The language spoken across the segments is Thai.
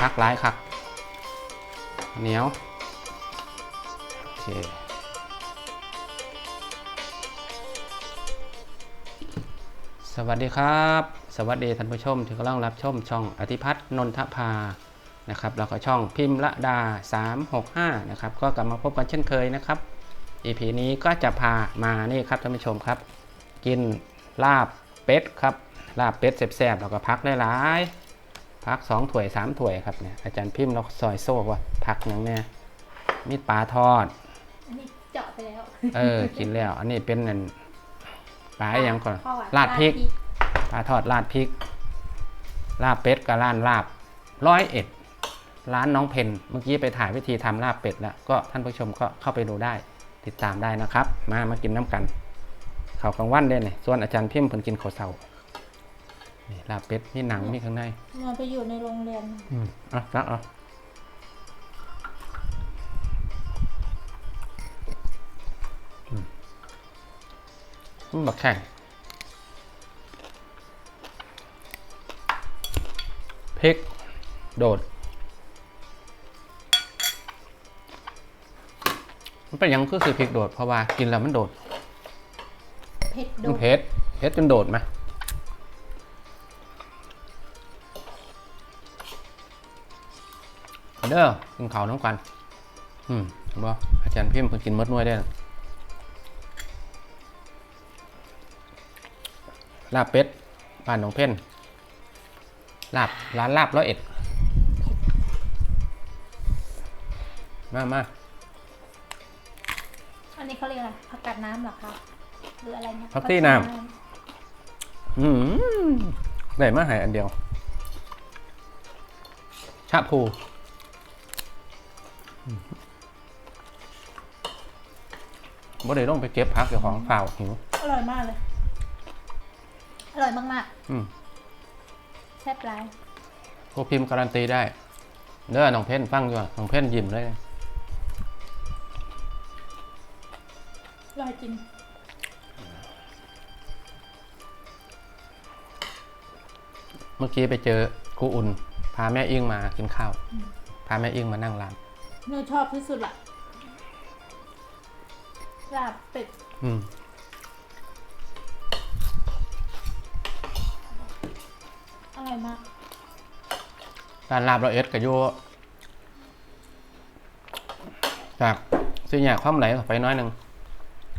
พักร้ายคักเหนียวโอเคสวัสดีครับ สวัสดีท่านผู้ชมที่กำลังรับชมช่องอธิพัฒน์นนทภานะครับแล้วก็ช่องพิมพ์ละดา 365 นะครับ ก็กลับมาพบกันเช่นเคยนะครับ EP นี้ก็จะพามานี่ครับท่านผู้ชมครับ กินลาบเป็ดครับลาบเป็ดแซ่บๆแล้วก็พักหลายๆ พักสองถ้วยสามถ้วยครับเนี่ยอาจารย์พิมพ์เราซอยโซ่ว่าพักอย่างเนี้ยมีปลาทอด อันนี้เจาะไปแล้ว เออ กินแล้ว อันนี้เป็นนั่นปลาอหยังก่อนทอลาดพริกปลาทอดราดพริก ลาบเป็ดกับร้านลาบร้อยเอ็ดร้านน้องเพนเมื่อกี้ไปถ่ายวิธีทำลาบเป็ดแล้วก็ท่านผู้ชมก็เข้าไปดูได้ ติดตามได้นะครับ มามากินน้ำกันข้าวกลางวันได้เนี่ยส่วนอาจารย์พิมพ์เพิ่นกินข้าวเสา นี่ลาบเป็ดมีหนังมีข้างในมันไปอยู่ในโรงเรียนอืมเอะรักเอะอืมมันบักแข่งพริก โดด มันเป็นหยังคือสิพริกโดดเพราะว่ากินแล้วมันโดดเผ็ดโดมันดเผ็ดเผ็ดจนโดดไห เด้อกินข้าวน้ำกัน อืมเห็นบ่อาจารย์พิมพ์เพิ่นกินมดหน่วยได้อลาบเป็ดบ้านหนองเพ่นลาบร้านลาบร้อยเอ็ด มามาอันนี้เขาเรียกอะไรผักกาดน้ำเหรอคะหรืออะไรนะผักตี้น้ำอืมได้มาใหายอันเดียว ชาพูอืม บ่ได้ต้องไปเก็บพักเจ้าของเปล่าหิว อร่อยมากเลย อร่อยมากอืมๆแซ่บร้ายครูพิมพ์การันตีได้เด้อน้องเพ่นฟังอยู่อะน้องเพ่นยิ้มเลย อร่อยจริง เมื่อกี้ไปเจอครูอุ่น พาแม่อิงมากินข้าว พาแม่อิงมานั่งร้าน เนื้อชอบที่สุดละลาบเป็ดอืมอร่อยมากร้านลาบเราเอ็ดกับโยจากสี่แยกความไหลเข้าไปน้อยหนึ่ง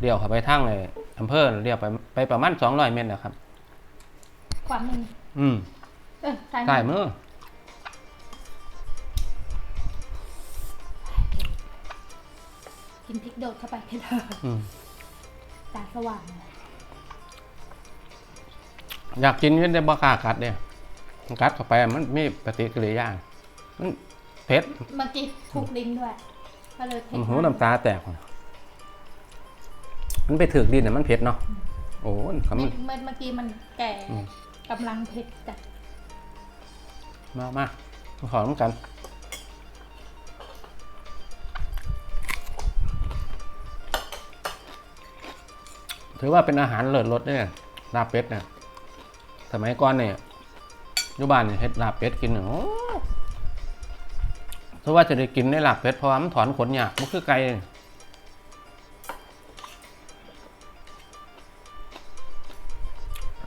เดี่ยวเข้าไปทางเลยอำเภอเรียวไปไปประมาณสองร้อยเมตรนะครับขวามืออืมเออซ้ายใต้มือมือ โดดเข้าไปเพลออืมตาสว่างเลยอยากกินอยืนได้บ่กล้ากัดเนี่ยกัดเข้าไปมันมีปฏิกิริยามันเผ็ดเมื่อกี้ถูกลิ้นด้วยก็เลยเผ็ดมันหูมากน้ำตาแตกมันไปถึกดินเนี่ยมันเผ็ดเนาะโอ้ยเขาเมื่มัอนเมื่อกี้มันแก่อืม กำลังเผ็ดจัดมามาขอน้ำกัน ถือว่าเป็นอาหารเลิศรสเนี่ยลาบเป็ดเนี่ยสมัยก่อนเนี่ยยุบานเนี่ยเฮ็ดลาบเป็ดกินเนี่ยโอ้ถือว่าจะได้กินในลาบเป็ดเพราะว่ามันถอนขนยากมันคือไก่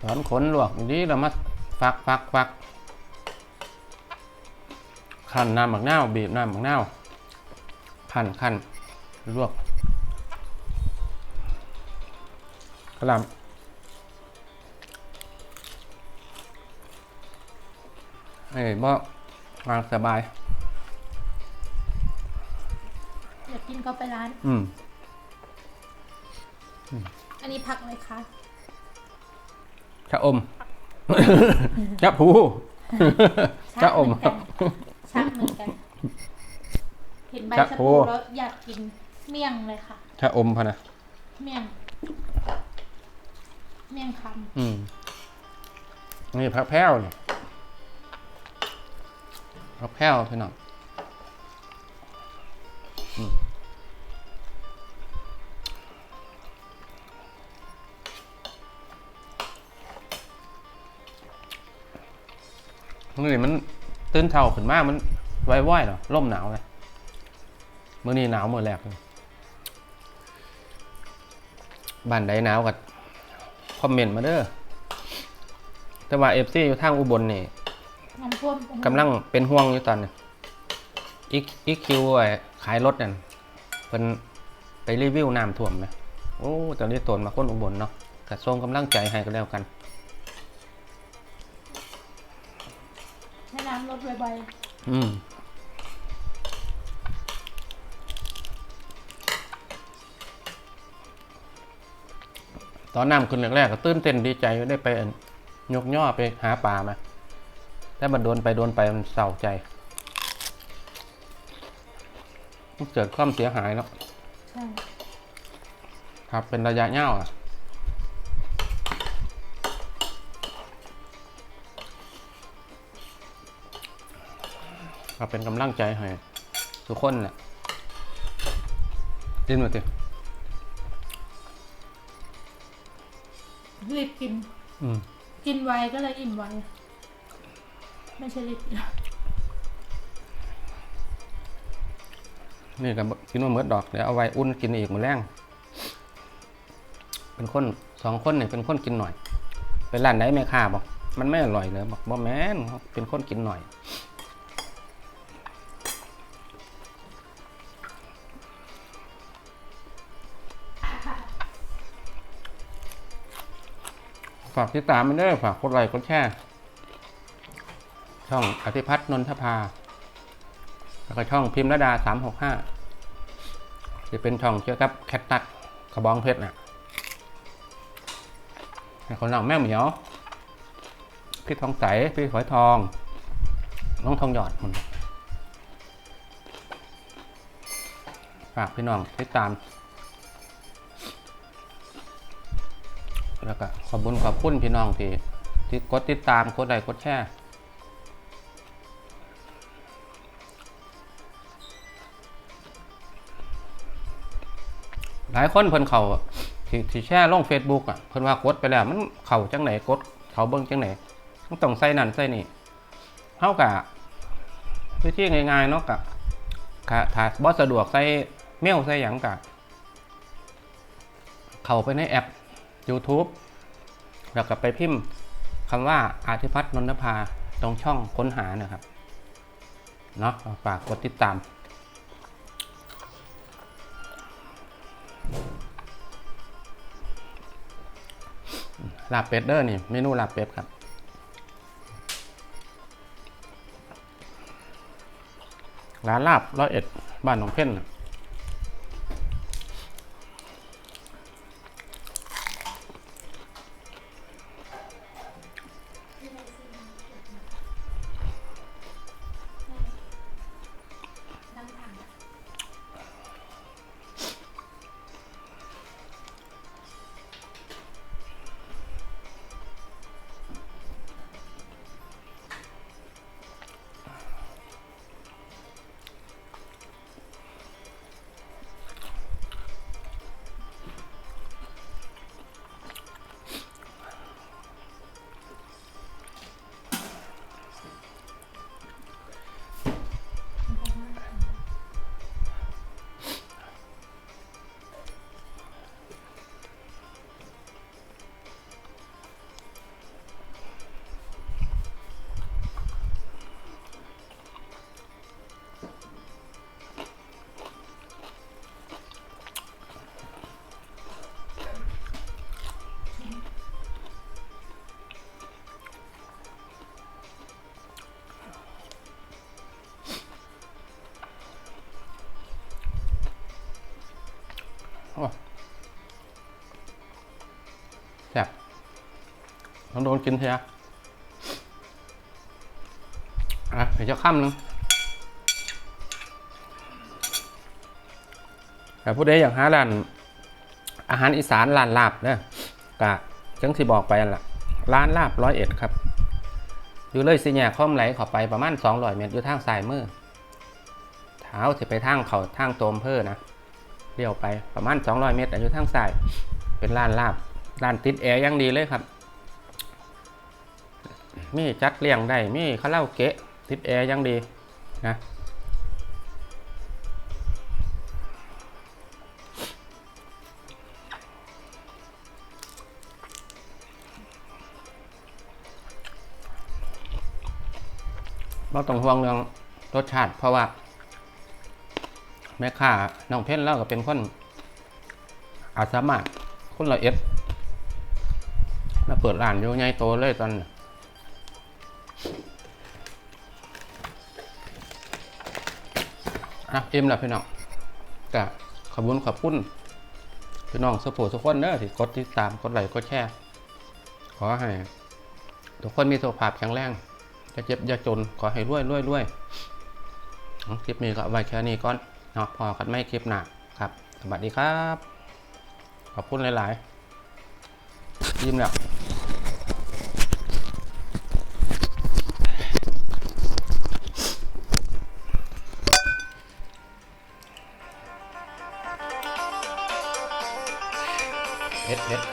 ถอนขนลวกอย่างนี้เรามาฟักฟักฟักขั้นน้ำหมักเน่าบีบน้ำหมักเน่าขั้นขั้นลวก ระหลำเอ้ยบ่วางสบายเดี๋ยวกินก็ไปร้าน อืม อันนี้ผักเลยคะชะอม ชะพูชะอมชักเหมือนกัน เห็นใบชะชะพู พูแล้วอยากกินเมี่ยงเลยค่ะ ชะอมพะนะ เมี่ยง เมี่ยงคอืมนี่ผักแพ้วนี่ผักแพ้วพี่น้องอืมนี่มันตื่นเท่าขึ้นมากมันไว้ว้อยเหรอร่มหนาวเลยเมื่อนี้หนาวเมื่อแรกเลยบ้านใดหนาวกั คอมเมนต์มาเด้อแต่ว่าเอฟซีอยู่ทางอุบลนี่น้ำท่วมกำลังเป็นห่วงอยู่ตอนนี้อีกอีกคิวไอ้ขายรถนั่นเพิ่นไปรีวิวน้ำท่วมไหมโอ้ตอนนี้ตนมาคนอุบลเนาะกระทรงกำลังใจให้ก็แล้วกันให้น้ำลดไวอืม ตอนน้ำขึ้นแรกๆก็ตื่นเต้นดีใจได้ไปอั่นยกย่อไปหาปลามาแต่มันโดนไปโดนไปมันเศร้าใจมันเกิดความเสียหายแล้วๆใช่ครับเป็นระยะยาวอะก็เป็นกำลังใจให้ทุกคนแหละดินมาสิ รีบกิน อืมกินไวก็เลยอิ่มไว ไม่ใช่รีบกินนี่กับกินมาเมื่อดอกเดี๋ยวเอาไว้อุ่นกินอีกมือแรงเป็นคนสองคนเนี่ยเป็นคนกินหน่อยไปร้านไหนแม่ค้าบอก มันไม่อร่อยเลยบอกบ่แม่นเป็นคนกินหน่อย ฝากติดตามมันเด้อฝากกดไลค์กดแชร์ช่องอธิพัฒน์นนทภา แล้วก็ช่องพิมพ์ระดาสามหกห้าจะเป็นช่องเกี่ยวกับแคทตักกระบองเพชรน่ะให้คนเราแม่เหมียว พี่ทองใส พี่ฝอยทอง น้องทองหยอดมันฝากพี่น้องติดตาม แล้วก็ขอบคุญขอบคุณพี่น้องที่ที่กดติดตามกดไลค์กดแชร์หลายคนเพิ่นเขาที่ที่แชร์ลง Facebook อะเพิ่นว่ากดไปแล้ว มันเข้าจังไหนกดเขาเบิ่งจังไหนต้องต้องใส่นั่นใส่นี่เฮากะวิธีง่ายๆเนาะกะกะถ้าบ่สะดวกใส่เมลใส่หยังกะเข้าไปในแอป YouTube แล้วก็ไปพิมพ์คำว่าอาธิพัฒน์นนทภาตรงช่องค้นหานะครับเนาะฝากกดติดตามลาบเป็ดเด้อนี่เมนูลาบเป็ดครับร้านลาบร้อยเอ็ดบ้านหนองเพ่นนะ แซ่บต้องโดนกินเถอะอะเดี๋ยวจะข้ามนึงแต่ผู้ใดอยากหาร้านอาหารอีสานร้านลาบเนี่ยกะจังที่บอกไปนั่นแหละร้านลาบร้อยเอ็ดครับ อยู่เลยสิแยข้อมไหลเข้าไปประมาณ200เมตรอยู่ทางซ้ายมือเท้าสิไปทางเขาทางโตมเพื่อนะเลี้ยวไปประมาณ200เมตรอยู่ทางซ้ายเป็นร้านลาบ ร้านติดแอร์ยังดีเลยครับ มีจัดเลี้ยงได้ มีคาราโอเกะติดแอร์ยังดีนะเราต้องห่วงเรื่องรสชาติ เพราะว่าแม่ค้าน้องเพ่นเล่าก็เป็นคนอาสามารถคนละเอ็ด เปิดร้านอยู่ใหญ่โตเลยตอนนั้อะเอ็มแล้วพี่น้องกะขอบคุญขอบคุณพี่น้องสปูทุกคนเด้อที่กดติดตามกดไลค์กดแชร์ขอให้ ทุกคนมีสุขภาพแข็งแรงจะเจ็บอย่าจนขอให้รวยรวยรวยคลิปนี้ก็ไว้แค่นี้ก่อนเนาะพอกันไม่คลิปหน้าครับ สวัสดีครับ ขอบคุณหลาย ๆ ยิ้มแล้ว เผ็ดเผ็ด